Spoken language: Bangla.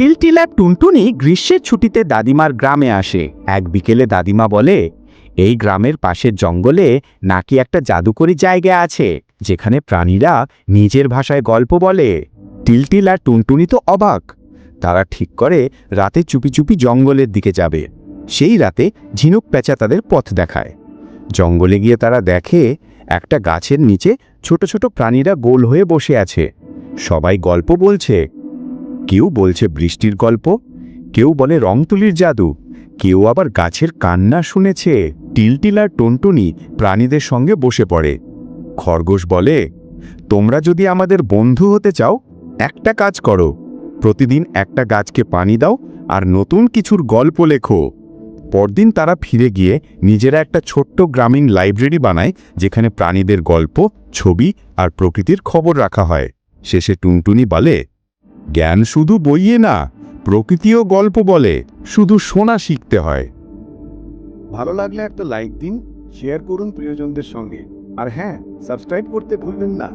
টিলটিলা টুনটুনি গ্রীষ্মের ছুটিতে দাদিমার গ্রামে আসে। এক বিকেলে দাদিমা বলে, এই গ্রামের পাশের জঙ্গলে নাকি একটা জাদুকরি জায়গা আছে, যেখানে প্রাণীরা নিজের ভাষায় গল্প বলে। টিলটিল আর টুনটুনি তো অবাক। তারা ঠিক করে, রাতে চুপি চুপি জঙ্গলের দিকে যাবে। সেই রাতে ঝিনুক প্যাঁচা তাদের পথ দেখায়। জঙ্গলে গিয়ে তারা দেখে, একটা গাছের নিচে ছোট ছোট প্রাণীরা গোল হয়ে বসে আছে। সবাই গল্প বলছে কেউ বলছে বৃষ্টির গল্প, কেউ বলে রংতুলির জাদু, কেউ আবার গাছের কান্না শুনেছে, টিলটিল আর টুনটুনি প্রাণীদের সঙ্গে বসে পড়ে। খরগোশ বলে, তোমরা যদি আমাদের বন্ধু হতে চাও, একটা কাজ করো, প্রতিদিন একটা গাছকে পানি দাও আর নতুন কিছুর গল্প লেখো। পরদিন তারা ফিরে গিয়ে নিজেরা একটা ছোট্ট গ্রামীণ লাইব্রেরি বানায়, যেখানে প্রাণীদের গল্প, ছবি আর প্রকৃতির খবর রাখা হয়। শেষে টুনটুনি বলে জ্ঞান শুধু বইয়ে না, প্রকৃতিও গল্প বলে, শুধু শোনা শিখতে হয়। ভালো লাগলে একটা লাইক দিন শেয়ার করুন প্রিয়জনদের সঙ্গে। আর হ্যাঁ সাবস্ক্রাইব করতে ভুলবেন না।